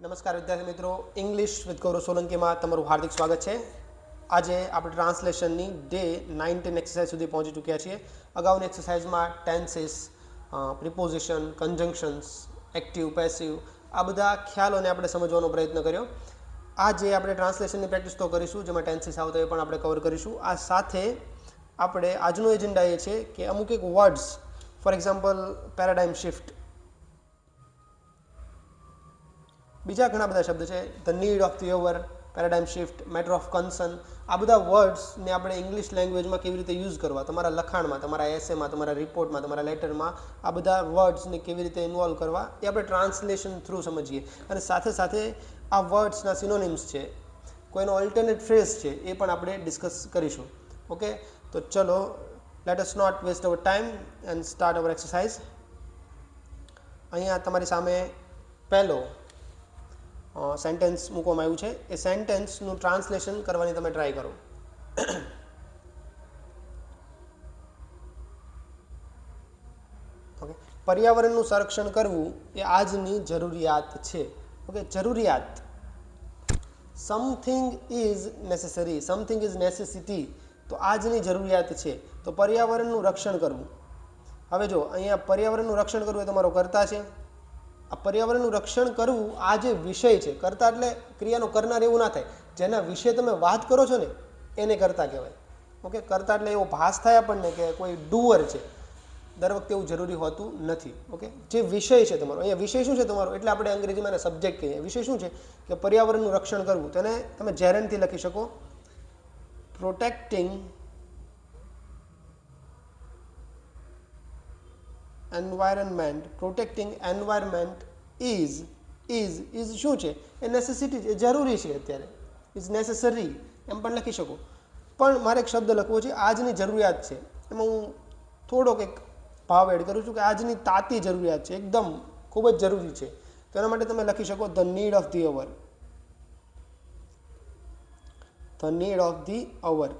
નમસ્કાર વિદ્યાર્થી મિત્રો. ઇંગ્લિશ વિથ ગૌરવ સોલંકીમાં તમારું હાર્દિક સ્વાગત છે. આજે આપણે ટ્રાન્સલેશનની ડે નાઇન્ટીન એક્સરસાઇઝ સુધી પહોંચી ચૂક્યા છીએ. અગાઉની એક્સરસાઇઝમાં tenses preposition conjunctions active passive આ બધા ખ્યાલોને આપણે સમજવાનો પ્રયત્ન કર્યો. આજે આપણે ટ્રાન્સલેશનની પ્રેક્ટિસ તો કરીશું, જેમાં ટેન્સીસ આવતા એ પણ આપણે કવર કરીશું. આ સાથે આપણે આજનો એજન્ડા એ છે કે અમુક એક words for example paradigm shift બીજા ઘણા બધા શબ્દ છે. The need of the hour paradigm shift matter of concern આ બધા વર્ડ્સને આપણે ઇંગ્લિશ લેંગ્વેજમાં કેવી રીતે યુઝ કરવા? તમારા લખાણમાં, તમારા એસેમાં તમારા રિપોર્ટમાં તમારા લેટરમાં આ બધા વર્ડ્સને કેવી રીતે ઇન્વોલ્વ કરવા? એ આપણે ટ્રાન્સલેશન થ્રુ સમજીએ. અને સાથે સાથે આ વર્ડ્સના સિનોનિમ્સ છે. કોઈનો ઓલ્ટરનેટ ફ્રેઝ છે, એ પણ આપણે ડિસ્કસ કરીશું. ઓકે તો ચલો let us not waste our time and start our exercise અહીંયા તમારી સામે પહેલો સેન્ટેન્સ મૂકવામાં આવ્યું છે. એ સેન્ટેન્સનું ટ્રાન્સલેશન કરવાની તમે ટ્રાય કરો. ઓકે પર્યાવરણનું સંરક્ષણ કરવું એ આજની જરૂરિયાત છે. ઓકે જરૂરિયાત. Something is necessary something is necessity તો આજની જરૂરિયાત છે. તો પર્યાવરણનું રક્ષણ કરવું. હવે જો અહીંયા પર્યાવરણનું રક્ષણ કરવું એ તમારો કરતા છે. આ પર્યાવરણનું રક્ષણ કરવું આ જે વિષય છે, કરતા એટલે ક્રિયાનો કરનાર એવું ના થાય. જેના વિશે તમે વાત કરો છો ને, એને કરતા કહેવાય. ઓકે, કરતા એટલે એવો ભાસ થાય આપણને કે કોઈ ડુઅર છે. દર વખતે એવું જરૂરી હોતું નથી. ઓકે, જે વિષય છે તમારો, અહીંયા વિષય શું છે તમારો? એટલે આપણે અંગ્રેજીમાં સબ્જેક્ટ કહીએ. વિષય શું છે? કે પર્યાવરણનું રક્ષણ કરવું. તેને તમે જેરનથી લખી શકો. Protecting environment protecting environment is is is શું છે? એ નેસેસિટી જરૂરી છે અત્યારે. ઇઝ નેસેસરી એમ પણ લખી શકો. પણ મારે એક શબ્દ લખવો છે, આજની જરૂરિયાત છે. એમાં હું થોડોક એક ભાવ એડ કરું છું કે આજની તાતી જરૂરિયાત છે. એકદમ ખૂબ જ જરૂરી છે. તો એના માટે તમે લખી શકો the need of the hour the need of the hour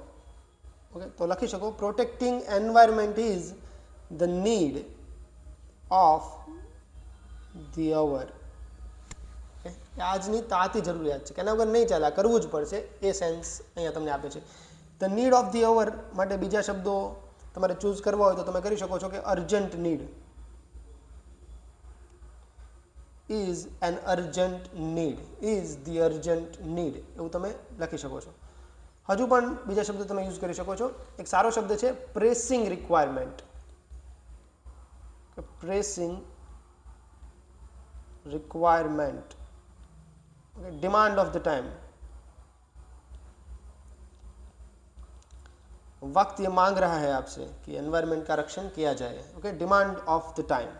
okay તો લખી શકો protecting environment is the need of the hour આજની તાતી જરૂરિયાત છે. કે એના વગર નહીં ચાલે કરવું જ પડશે. એ સેન્સ અહીંયા તમને આપે છે. The need of the hour માટે બીજા શબ્દો તમારે ચૂઝ કરવા હોય તો તમે કરી શકો છો કે urgent need is an urgent need is the urgent need એવું તમે લખી શકો છો. હજુ પણ બીજા શબ્દો તમે યુઝ કરી શકો છો. એક સારો શબ્દ છે pressing requirement pressing requirement okay demand of the time वक्त ये मांग रहा है आपसे कि एनवायरमेंट का रक्षण किया जाए okay demand of the time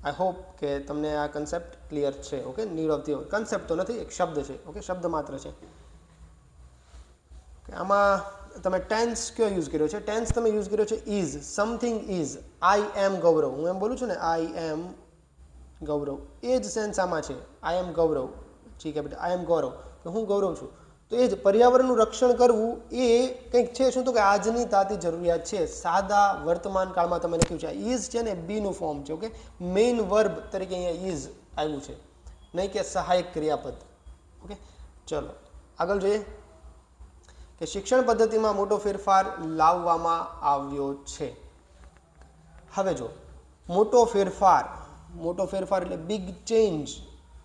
I hope કે તમને આ કન્સેપ્ટ ક્લિયર છે okay need of the concept તો નથી એક શબ્દ છે ઓકે શબ્દ માત્ર છે કે આમાં તમે ટેન્સ કયો યુઝ કર્યો છે? ટેન્સ તમે યુઝ કર્યો છે is something is I am Gaurav. હું એમ બોલું છું ને આઈ એમ ગૌરવ. એ જ સેન્સ આમાં છે. આઈ એમ ગૌરવ. ઠીક બેટા આઈ એમ ગૌરવ. કે હું ગૌરવ છું. તો એ જ પર્યાવરણનું રક્ષણ કરવું એ કંઈક છે શું? તો કે આજની તાતી જરૂરિયાત છે. સાદા વર્તમાન કાળમાં તમે લખ્યું છે. ઇઝ છે ને બીનું ફોર્મ છે ઓકે મેઇન વર્બ તરીકે અહીંયા ઇઝ આવ્યું છે. નહીં કે સહાયક ક્રિયાપદ. ઓકે ચલો. આગળ જોઈએ. કે શિક્ષણ પદ્ધતિમાં મોટો ફેરફાર લાવવામાં આવ્યો છે. હવે જો, મોટો ફેરફાર મોટો ફેરફાર એટલે બિગ ચેન્જ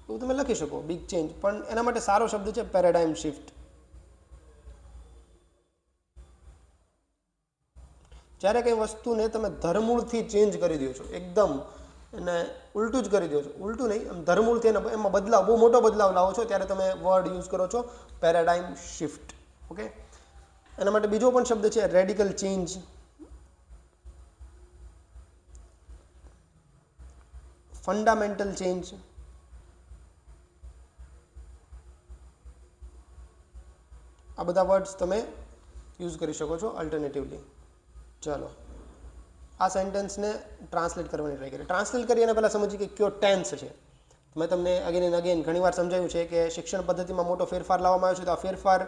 એવું તમે લખી શકો બિગ ચેન્જ પણ એના માટે સારો શબ્દ છે પેરાડાઇમ શિફ્ટ જ્યારે કંઈ વસ્તુને તમે ધરમૂળથી ચેન્જ કરી દો છો, એકદમ એને ઉલટું જ કરી દો છો, ઉલટું નહીં એમ ધરમૂળથી એને એમાં બદલાવ, બહુ મોટો બદલાવ લાવો છો, ત્યારે તમે વર્ડ યુઝ કરો છો પેરાડાઇમ શિફ્ટ ઓકે એના માટે બીજો પણ શબ્દ છે રેડિકલ ચેન્જ ફંડામેન્ટલ ચેન્જ આ બધા વર્ડ્સ તમે યુઝ કરી શકો છો અલ્ટરનેટિવલી ચલો. આ સેન્ટેન્સને ટ્રાન્સલેટ કરવાની ટ્રાય કરીએ. ટ્રાન્સલેટ કરી અને પહેલાં સમજીએ કે કયો ટેન્સ છે. મેં તમને અગેન એન્ડ અગેન ઘણીવાર સમજાવ્યું છે કે શિક્ષણ પદ્ધતિમાં મોટો ફેરફાર લાવવામાં આવ્યો છે તો આ ફેરફાર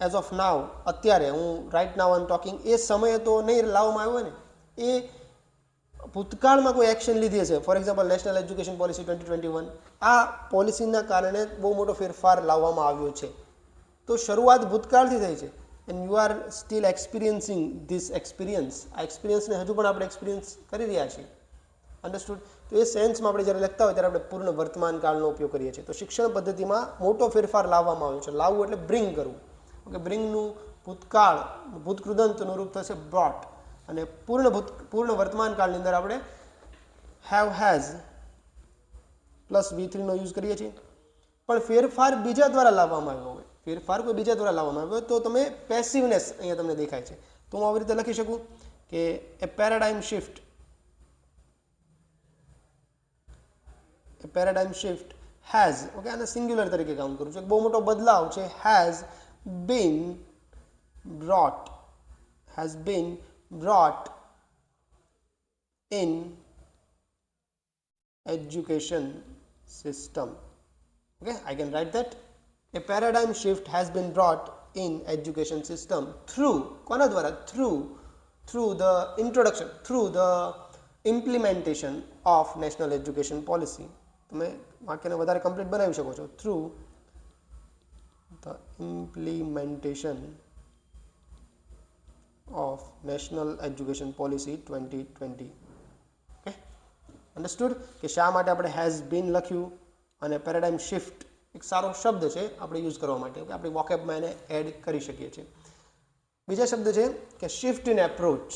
એઝ ઓફ નાવ અત્યારે હું રાઇટ નાવ આમ ટોકિંગ એ સમયે તો નહીં લાવવામાં આવ્યો ને, એ ભૂતકાળમાં કોઈ એક્શન લીધી હશે for example national education policy twenty twenty one આ પોલિસીના કારણે બહુ મોટો ફેરફાર લાવવામાં આવ્યો છે. તો શરૂઆત ભૂતકાળથી થઈ છે. And you are still experiencing this experience આ એક્સપિરિયન્સને હજુ પણ આપણે એક્સપિરિયન્સ કરી રહ્યા છીએ. અન્ડરસ્ટુડ તો એ સેન્સમાં આપણે જ્યારે લખતા હોય ત્યારે આપણે પૂર્ણ વર્તમાન કાળનો ઉપયોગ કરીએ છીએ. તો શિક્ષણ પદ્ધતિમાં મોટો ફેરફાર લાવવામાં આવ્યો છે. લાવવું એટલે બ્રિંગ કરવું. ઓકે બ્રિંગનું ભૂતકાળ, ભૂતકૃદંતનું રૂપ થશે બ્રોટ. અને પૂર્ણ ભૂત, પૂર્ણ વર્તમાન કાળની અંદર આપણે હેવ હેઝ પ્લસ વી થ્રીનો યુઝ કરીએ છીએ. પણ ફેરફાર બીજા દ્વારા લાવવામાં આવ્યો હોય. ફેરફાર કોઈ બીજા દ્વારા લાવવામાં આવ્યો તો તમે પેસિવનેસ અહીંયા તમને દેખાય છે. તો હું આવી રીતે લખી શકું કે a paradigm shift a paradigm shift has okay આને સિંગ્યુલર તરીકે કામ કરું છું. એક બહુ મોટો બદલાવ છે has been brought has been brought in education system okay i can write that a paradigm shift has been brought in education system through કોના દ્વારા through through the introduction through the implementation of national education policy તમે વાક્યને વધારે complete બનાવી શકો છો through the implementation of national education policy 2020 okay understood? કે શા માટે આપણે હેઝ બીન લખ્યું અને પેરાડાઇમ શિફ્ટ એક સારો શબ્દ છે આપણે યુઝ કરવા માટે. કે આપણે વોકેબમાં એને એડ કરી શકીએ છીએ. બીજા શબ્દ છે કે શિફ્ટ ઇન એપ્રોચ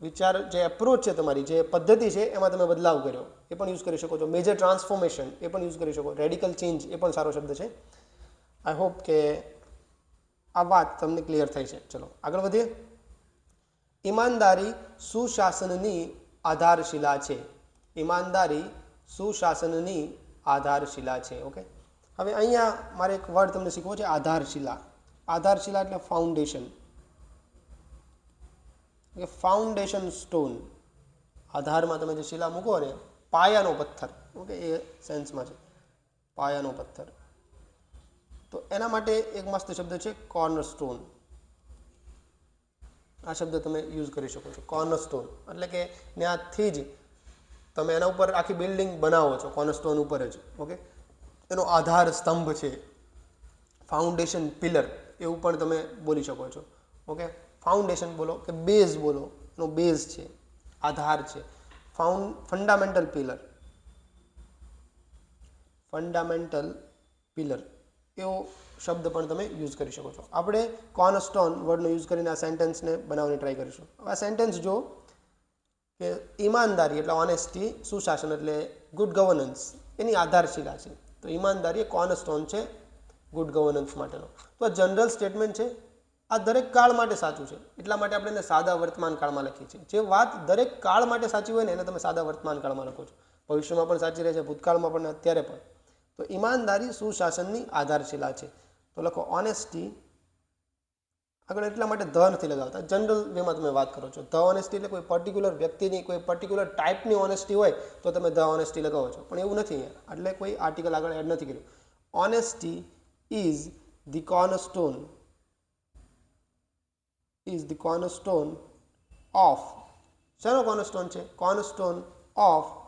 વિચાર જે એપ્રોચ છે તમારી, જે પદ્ધતિ છે, એમાં તમે બદલાવ કર્યો. એ પણ યુઝ કરી શકો છો. મેજર ટ્રાન્સફોર્મેશન એ પણ યુઝ કરી શકો. રેડિકલ ચેન્જ એ પણ સારો શબ્દ છે. આઈ હોપ કે આ વાત તમને ક્લિયર થઈ છે. ચલો, આગળ વધીએ. ઈમાનદારી સુશાસનની આધારશિલા છે. ઈમાનદારી સુશાસનની આધારશિલા છે ઓકે હવે અહીંયા મારે એક વર્ડ તમને શીખવો છે, આધારશિલા. આધારશિલા એટલે ફાઉન્ડેશન કે ફાઉન્ડેશન સ્ટોન આધારમાં તમે જે શિલા મૂકો ને, પાયાનો પથ્થર ઓકે એ સેન્સમાં છે. પાયાનો પથ્થર. તો એના માટે એક મસ્ત શબ્દ છે કોર્નર સ્ટોન આ શબ્દ તમે યુઝ કરી શકો છો કોર્નર સ્ટોન એટલે કે ત્યાંથી જ તમે એના ઉપર આખી બિલ્ડિંગ બનાવો છો કોર્નર સ્ટોન ઉપર જ ઓકે એનો આધાર સ્તંભ છે ફાઉન્ડેશન પિલર એવું પણ તમે બોલી શકો છો ઓકે ફાઉન્ડેશન બોલો કે બેઝ બોલો, એનો બેઝ છે, આધાર છે. Found fundamental pillar fundamental pillar એવો શબ્દ પણ તમે યુઝ કરી શકો છો. આપણે કોર્નસ્ટોન વર્ડનો યુઝ કરીને આ સેન્ટેન્સને બનાવવાની ટ્રાય કરીશું. આ સેન્ટેન્સ જો કે ઈમાનદારી એટલે ઓનેસ્ટી સુશાસન એટલે ગુડ ગવર્નન્સ એની આધારશિલા છે. તો ઈમાનદારી એ કોર્નસ્ટોન છે ગુડ ગવર્નન્સ માટેનો. તો આ જનરલ સ્ટેટમેન્ટ છે. આ દરેક કાળ માટે સાચું છે. એટલા માટે આપણે એને સાદા વર્તમાન કાળમાં લખીએ છીએ. જે વાત દરેક કાળ માટે સાચી હોય ને, એને તમે સાદા વર્તમાન કાળમાં લખો છો. ભવિષ્યમાં પણ સાચી રહે છે, ભૂતકાળમાં પણ, અત્યારે પણ. તો ઈમાનદારી સુશાસનની આધારશિલા છે. તો લખો ઓનેસ્ટી આગળ એટલા માટે ધ નથી લગાવતા. જનરલ વેમાં તમે વાત કરો છો. ધ ઓનેસ્ટી એટલે કોઈ પર્ટિક્યુલર વ્યક્તિની, કોઈ પર્ટિક્યુલર ટાઈપની ઓનેસ્ટી હોય તો તમે ધ ઓનેસ્ટી લગાવો છો. પણ એવું નથી એટલે કોઈ આર્ટિકલ આગળ એડ નથી કર્યું. Honesty is the cornerstone is the cornerstone of શેનો કોર્નસ્ટોન છે? કોર્નસ્ટોન ઓફ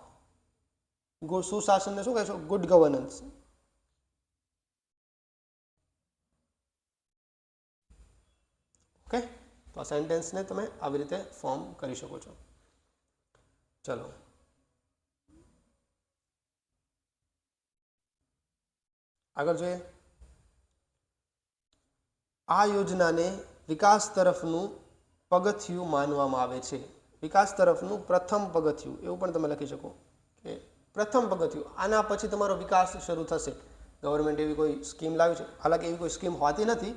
સુશાસનને શું કહેશો? ગુડ ગવર્નન્સ ઓકે તો આ સેન્ટેન્સને તમે આવી રીતે ફોર્મ કરી શકો છો. ચલો. આગળ જોઈએ. આ યોજનાને વિકાસ તરફનું પગથિયું માનવામાં આવે છે. વિકાસ તરફનું પ્રથમ પગથિયું, એવું પણ તમે લખી શકો. કે પ્રથમ પગથિયું. આના પછી તમારો વિકાસ શરૂ થશે. ગવર્મેન્ટ એવી કોઈ સ્કીમ લાવી છે. હાલાકી એવી કોઈ સ્કીમ હોતી નથી.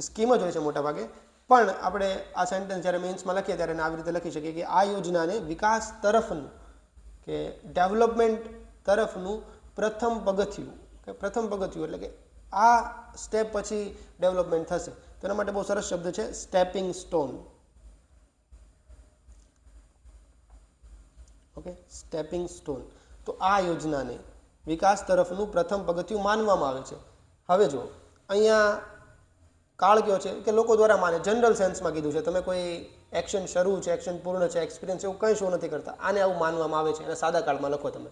સ્કીમ જ હોય છે મોટાભાગે. પણ આપણે આ સેન્ટેન્સ જ્યારે મેન્સમાં લખીએ ત્યારે આવી રીતે લખી શકીએ કે આ યોજનાને વિકાસ તરફનું કે ડેવલપમેન્ટ તરફનું પ્રથમ પગથિયું. કે પ્રથમ પગથિયું એટલે કે આ સ્ટેપ પછી ડેવલપમેન્ટ થશે. તો એના માટે બહુ સરસ શબ્દ છે stepping stone okay stepping stone તો આ યોજનાને વિકાસ તરફનું પ્રથમ પગથિયું માનવામાં આવે છે. હવે જો અહીંયા કાળ કયો છે કે લોકો દ્વારા માને જનરલ સેન્સમાં કીધું છે. તમે કોઈ એક્શન શરૂ છે એક્શન પૂર્ણ છે એક્સપિરિયન્સ એવું કંઈ શો નથી કરતા. આને આવું માનવામાં આવે છે. અને સાદા કાળમાં લખો તમે.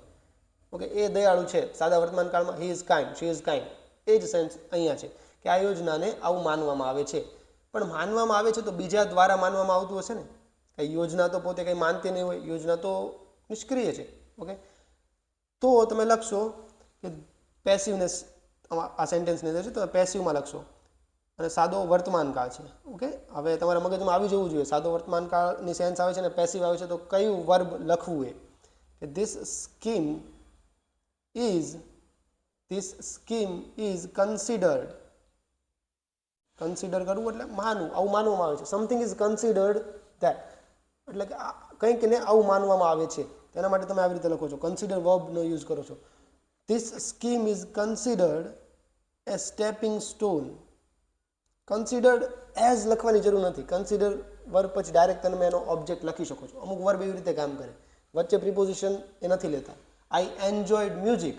ઓકે, એ દયાળુ છે. સાદા વર્તમાન કાળમાં he is kind she is kind એ જ સેન્સ અહીંયા છે કે આ યોજનાને આવું માનવામાં આવે છે. પણ માનવામાં આવે છે તો બીજા દ્વારા માનવામાં આવતું હશે ને? કંઈ યોજના તો પોતે કંઈ માનતી નહીં હોય. યોજના તો નિષ્ક્રિય છે. ઓકે? તો તમે લખશો કે પેસિવનેસ આ સેન્ટેન્સની અંદર છે, તો પેસિવમાં લખશો. અને સાદો વર્તમાન કાળ છે. ઓકે? હવે તમારા મગજમાં આવી જવું જોઈએ. સાદો વર્તમાન કાળની સેન્સ આવે છે અને પેસિવ આવે છે, તો કયું વર્બ લખવું એ? કે this scheme is this scheme is considered consider કરવું એટલે માનવું. આવું માનવામાં આવે છે. સમથિંગ ઇઝ કન્સિડર્ડ ધેટ એટલે કે આ કંઈક ને આવું માનવામાં આવે છે. તેના માટે તમે આવી રીતે લખો છો કન્સિડર વર્બનો યુઝ કરો છો. This scheme is considered a stepping stone considered as લખવાની જરૂર નથી. કન્સિડર વર્બ પછી ડાયરેક્ટ તમે એનો ઓબ્જેક્ટ લખી શકો છો. અમુક વર્બ એવી રીતે કામ કરે. વચ્ચે પ્રિપોઝિશન એ નથી લેતા. આઈ એન્જોયડ મ્યુઝિક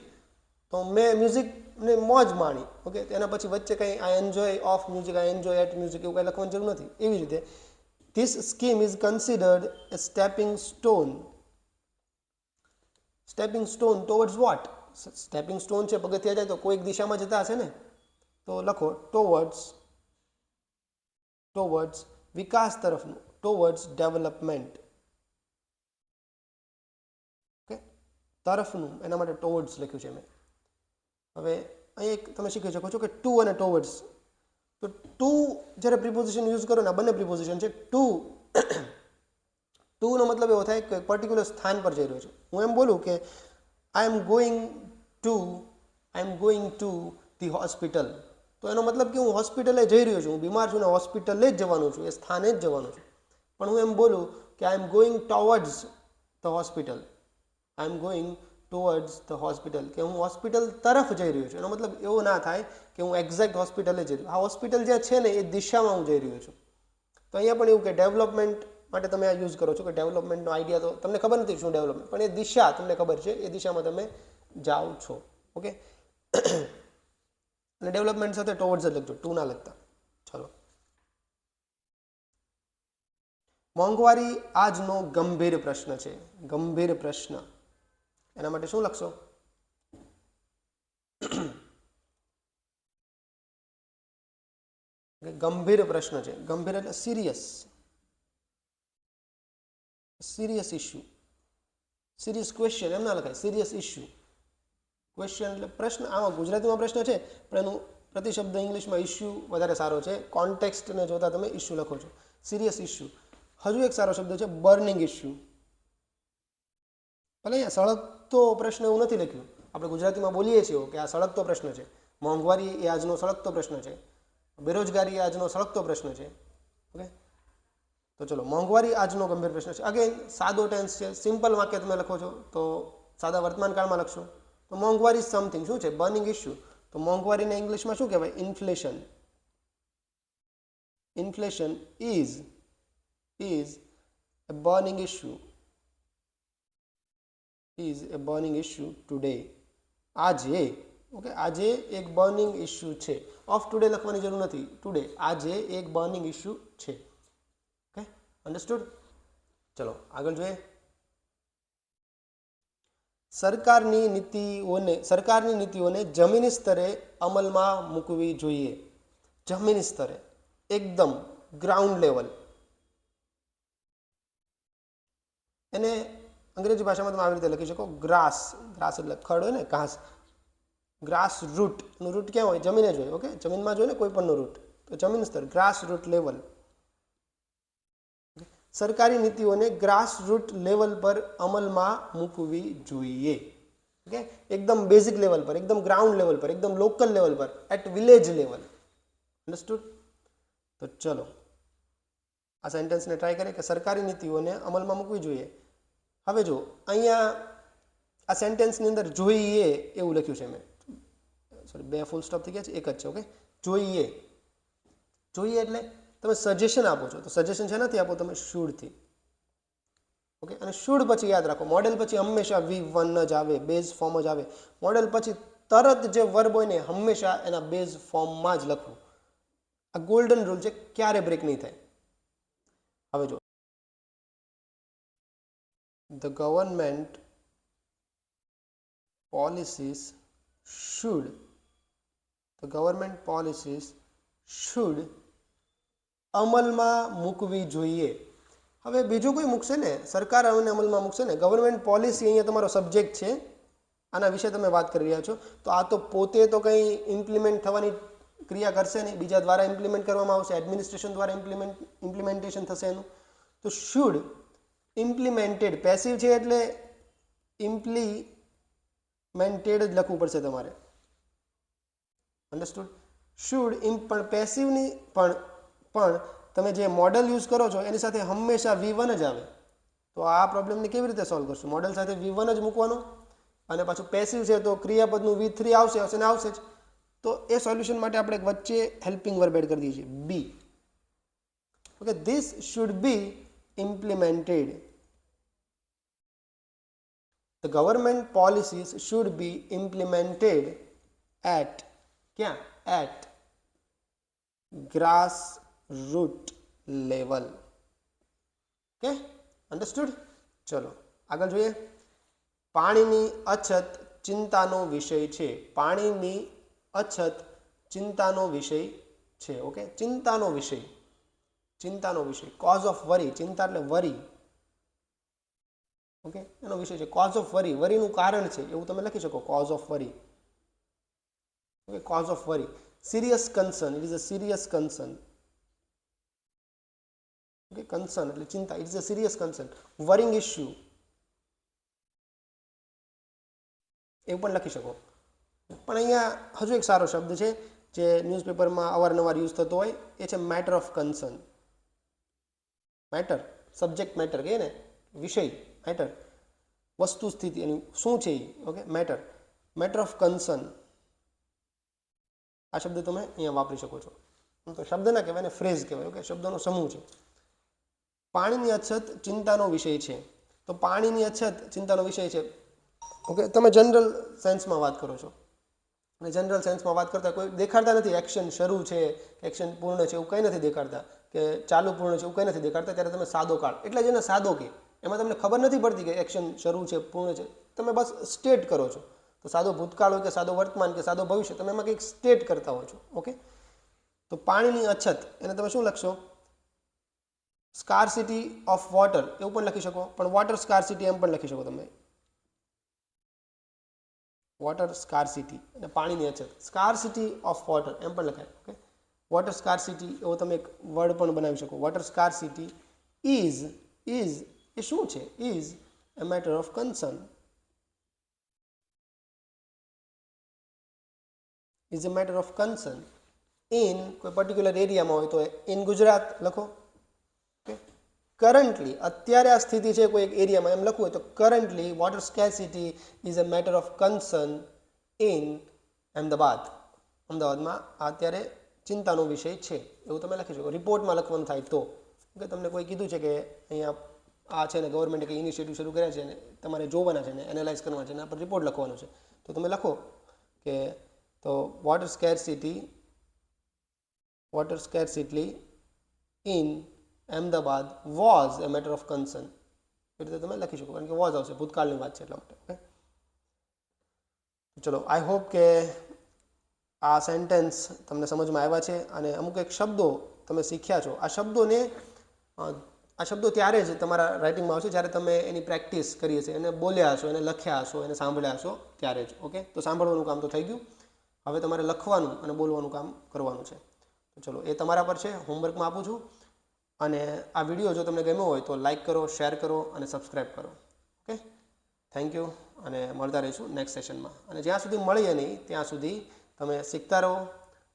તો મેં મ્યુઝિકને મોજ માણી. ઓકે તેના પછી વચ્ચે કંઈ I enjoy of music I enjoy at music એવું કંઈ લખવાની જરૂર નથી. એવી રીતે this scheme is considered a stepping stone stepping stone towards what stepping stone છે પગથિયા જાય તો કોઈક દિશામાં જતા હશે ને તો લખો ટુવર્ડ્સ ટુવર્ડ્સ વિકાસ તરફનું ટુવર્ડ્સ ડેવલપમેન્ટ ઓકે તરફનું એના માટે ટુવર્ડ્સ લખ્યું છે મેં હવે અહીં એક તમે શીખી શકો છો કે ટુ અને ટુવર્ડ્સ તો ટુ જ્યારે પ્રિપોઝિશન યુઝ કરો ને આ બંને પ્રિપોઝિશન છે ટુ ટુનો મતલબ એવો થાય કે પર્ટિક્યુલર સ્થાન પર જઈ રહ્યો છે. હું એમ બોલું કે I am going to I am going to the hospital તો એનો મતલબ કે હું હોસ્પિટલે જઈ રહ્યો છું. હું બીમાર છું ને હોસ્પિટલે જ જવાનું છું. એ સ્થાને જ જવાનું છું. પણ હું એમ બોલું કે I am going towards the hospital I am going towards the hospital કે હું હોસ્પિટલ તરફ જઈ રહ્યો છું. એનો મતલબ એવો ના થાય કે હું એક્ઝેક્ટ હોસ્પિટલે જઈ રહ્યો આ હોસ્પિટલ જ્યાં છે ને, એ દિશામાં હું જઈ રહ્યો છું. તો અહીંયા પણ એવું કે ડેવલપમેન્ટ માટે તમે આ યુઝ કરો છો કે ડેવલપમેન્ટનો આઈડિયા તો તમને ખબર નથી શું ડેવલપમેન્ટ પણ એ દિશા તમને ખબર છે, એ દિશામાં તમે જાઓ છો ઓકે અને ડેવલપમેન્ટ સાથે ટોવર્ડ્સ જ લખજો ટુ ના લખતા. ચલો. મોંઘવારી આજનો ગંભીર પ્રશ્ન છે, ગંભીર પ્રશ્ન. એના માટે શું લખશો? ગંભીર પ્રશ્ન છે, ગંભીર એટલે serious serious issue serious question એમ ના લખાય. સિરિયસ ઇસ્યુ ક્વેશ્ચન એટલે પ્રશ્ન, આમાં ગુજરાતીમાં પ્રશ્ન છે, પણ એનું પ્રતિશબ્દ ઇંગ્લિશમાં ઇસ્યુ વધારે સારો છે. કોન્ટેક્સ્ટને જોતા તમે ઇસ્યુ લખો છો. સિરિયસ ઇસ્યુ હજુ એક સારો શબ્દ છે બર્નિંગ ઇસ્યુ ભલે અહીંયા સળગતો પ્રશ્ન એવું નથી લખ્યું. આપણે ગુજરાતીમાં બોલીએ છીએ કે આ સળગતો પ્રશ્ન છે. મોંઘવારી એ આજનો સળગતો પ્રશ્ન છે. બેરોજગારી એ આજનો સળગતો પ્રશ્ન છે. ઓકે તો ચલો, મોંઘવારી આજનો ગંભીર પ્રશ્ન છે. અગેન સાદો ટેન્સ છે. સિમ્પલ વાક્ય તમે લખો છો, તો સાદા વર્તમાન કાળમાં લખશો. તો મોંઘવારી સમથિંગ શું છે? બર્નિંગ ઇશ્યુ તો મોંઘવારીને ઇંગ્લિશમાં શું કહેવાય? Inflation inflation is is a burning issue. Is a burning issue today. આજે ઓકે આજે એક બર્નિંગ ઇશ્યુ છે. ઓફ ટુડે લખવાની જરૂર નથી. ટુડે આજે એક બર્નિંગ ઇશ્યુ છે. અન્ડરસ્ટુડ ચલો, આગળ જોઈએ. સરકારની નીતિઓને સરકારની નીતિઓને જમીની સ્તરે અમલમાં મૂકવી જોઈએ. જમીની સ્તરે, એકદમ ગ્રાઉન્ડ લેવલ એને અંગ્રેજી ભાષામાં તમે આવી રીતે લખી શકો ગ્રાસ ગ્રાસ એટલે ખડ હોય ને, ઘાસ. ગ્રાસ રૂટનું રૂટ ક્યાં હોય? જમીને જ હોય ઓકે જમીનમાં જોઈએ ને, કોઈ પણનું રૂટ તો જમીન સ્તર ગ્રાસ રૂટ લેવલ સરકારી નીતિઓને ગ્રાસ રૂટ લેવલ પર અમલમાં મૂકવી જોઈએ. ઓકે? એકદમ બેઝિક લેવલ પર, એકદમ ગ્રાઉન્ડ લેવલ પર, એકદમ લોકલ લેવલ પર એટ વિલેજ લેવલ અન્ડરસ્ટુડ તો ચલો, આ સેન્ટેન્સને ટ્રાય કરીએ કે સરકારી નીતિઓને અમલમાં મૂકવી જોઈએ. હવે જો, અહીંયા આ સેન્ટેન્સની અંદર જોઈએ એવું લખ્યું છે મેં. સોરી બે ફૂલ સ્ટોપ થઈ ગયા છે, એક જ છે, ઓકે? જોઈએ. જોઈએ એટલે તમે સજેશન આપો છો. તો સજેશન છે નથી આપો તમે શુડથી. ઓકે અને શુડ પછી યાદ રાખો. મોડેલ પછી હંમેશા વી વન જ આવે બેઝ ફોર્મ જ આવે. મોડેલ પછી તરત જે વર્બ હોય ને, હંમેશા એના બેઝ ફોર્મમાં જ લખવું. આ ગોલ્ડન રૂલ છે, ક્યારે બ્રેક નહીં થાય. હવે જો the government policies should, the government policies should અમલમાં મૂકવી જોઈએ. હવે બીજું કોઈ મૂકશે ને? સરકાર આને અમલમાં મૂકશે ને? ગવર્મેન્ટ પોલિસી અહીંયા તમારો સબ્જેક્ટ છે. આના વિશે તમે વાત કરી રહ્યા છો. તો આ તો પોતે તો કંઈ ઇમ્પ્લિમેન્ટ થવાની ક્રિયા કરશે નહીં. બીજા દ્વારા ઇમ્પ્લિમેન્ટ કરવામાં આવશે. એડમિનિસ્ટ્રેશન દ્વારા ઇમ્પ્લિમેન્ટ ઇમ્પ્લિમેન્ટેશન થશે એનું. તો શુડ ઇમ્પ્લિમેન્ટેડ પેસિવ છે એટલે ઇમ્પ્લિમેન્ટેડ જ લખવું પડશે તમારે. અન્ડરસ્ટુડ શુડ ઇમ પણ પેસિવની પણ પણ તમે જે મોડલ યુઝ કરો છો, એની સાથે હંમેશા વી વન જ આવે. તો આ પ્રોબ્લેમને કેવી રીતે સોલ્વ કરશું? મોડલ સાથે વી વન જ મૂકવાનું? અને પાછું પેસિવ છે તો ક્રિયાપદનું વી થ્રી આવશે, હશે ને આવશે જ. તો એ સોલ્યુશન માટે આપણે વચ્ચે હેલ્પિંગ વર્બ એડ કરી દઈએ છીએ. Be okay this should be implemented The government policies should be implemented at, ક્યાં? At grass root લેવલ ઓકે અન્ડરસ્ટુડ ચલો, આગળ જોઈએ. પાણીની અછત ચિંતાનો વિષય છે. પાણીની અછત ચિંતાનો વિષય છે. ઓકે ચિંતાનો વિષય. ચિંતાનો વિષય. કોઝ ઓફ વરી ચિંતા એટલે વરી ઓકે એનો વિષય છે. કોઝ ઓફ વરી વરીનું કારણ છે. એવું તમે લખી શકો. Cause of worry okay cause of worry serious concern it is a serious concern okay concern એટલે ચિંતા it's a serious concern worrying issue એવું પણ લખી શકો. પણ અહીંયા હજુ એક સારો શબ્દ છે, જે ન્યૂઝપેપરમાં અવારનવાર યુઝ થતો હોય, એ છે matter of concern matter subject matter કહીએ ને? વિષય મેટર વસ્તુ, સ્થિતિ, એની શું છે એ? Okay matter matter of concern આ શબ્દ તમે અહીંયા વાપરી શકો છો. તો શબ્દ કહેવાય ને ફ્રેઝ કહેવાય. ઓકે શબ્દનો સમૂહ છે. પાણીની અછત ચિંતાનો વિષય છે. તો પાણીની અછત ચિંતાનો વિષય છે. ઓકે, તમે જનરલ સાયન્સમાં વાત કરો છો. અને જનરલ સાયન્સમાં વાત કરતા કોઈ દેખાડતા નથી, એક્શન શરૂ છે, એક્શન પૂર્ણ છે, એવું કંઈ નથી દેખાડતા. કે ચાલુ પૂર્ણ છે, એવું કંઈ નથી દેખાડતા, ત્યારે તમે સાદો કાળ. એટલે જેને સાદો કે. એમાં તમને ખબર નથી પડતી કે એક્શન શરૂ છે, પૂર્ણ છે. તમે બસ સ્ટેટ કરો છો. તો સાદો ભૂતકાળ હોય કે સાદો વર્તમાન કે સાદો ભવિષ્ય, તમે એમાં કંઈક સ્ટેટ કરતા હો છો. ઓકે? તો પાણીની અછત, એને તમે શું લખશો? સ્કારસિટી ઓફ વોટર એવું પણ લખી શકો. પણ વોટર સ્કારસિટી એમ પણ લખી શકો તમે. વોટર સ્કારસિટી અને પાણીની અછત. સ્કારસિટી ઓફ વોટર એમ પણ લખાય. ઓકે વોટર સ્કારસિટી એવો તમે એક વર્ડ પણ બનાવી શકો. Water scarcity is is a શું છે? Is a matter of concern is a matter of concern in કોઈ પર્ટિક્યુલર એરિયામાં હોય તો ઇન ગુજરાત લખો. કરન્ટલી અત્યારે આ સ્થિતિ છે કોઈ એક એરિયામાં, એમ લખવું હોય તો currently water scarcity is a matter of concern in Ahmedabad. અમદાવાદમાં અત્યારે ચિંતાનો વિષય છે. એવું તમે લખી શકો. રિપોર્ટમાં લખવાનું થાય તો. કે તમને કોઈ કીધું છે કે અહીંયા આ છે ને ગવર્મેન્ટે કંઈ ઇનિશિયેટિવ શરૂ કર્યા છે ને, તમારે જોવાના છે ને એનાલાઇઝ કરવાના છે એના પર રિપોર્ટ લખવાનો છે. તો તમે લખો કે તો water scarcity water scarcity in Ahmedabad was a matter of concern એ રીતે તમે લખી શકો, કારણ કે વોઝ આવશે, ભૂતકાળની વાત છે એટલા માટે ઓકે ચલો આઈ હોપ કે આ સેન્ટેન્સ તમને સમજમાં આવ્યા છે અને અમુક એક શબ્દો તમે શીખ્યા છો. આ શબ્દોને આ શબ્દો ત્યારે જ તમારા રાઇટિંગમાં આવશે જ્યારે તમે એની પ્રેક્ટિસ કરી હશે એને બોલ્યા હશો, એને લખ્યા હશો, એને સાંભળ્યા હશો ત્યારે જ, ઓકે? તો સાંભળવાનું કામ તો થઈ ગયું. હવે તમારે લખવાનું અને બોલવાનું કામ કરવાનું છે. તો ચલો, એ તમારા પર છે હોમવર્કમાં આપું છું. અને આ વીડિયો જો તમને ગમ્યો હોય તો લાઇક કરો શેર કરો અને સબસ્ક્રાઈબ કરો. ઓકે થેન્ક યુ અને મળતા રહીશું નેક્સ્ટ સેશનમાં અને જ્યાં સુધી મળીએ નહીં, ત્યાં સુધી તમે શીખતા રહો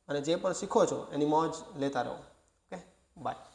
અને જે પણ શીખો છો, એની મોજ લેતા રહો. Okay bye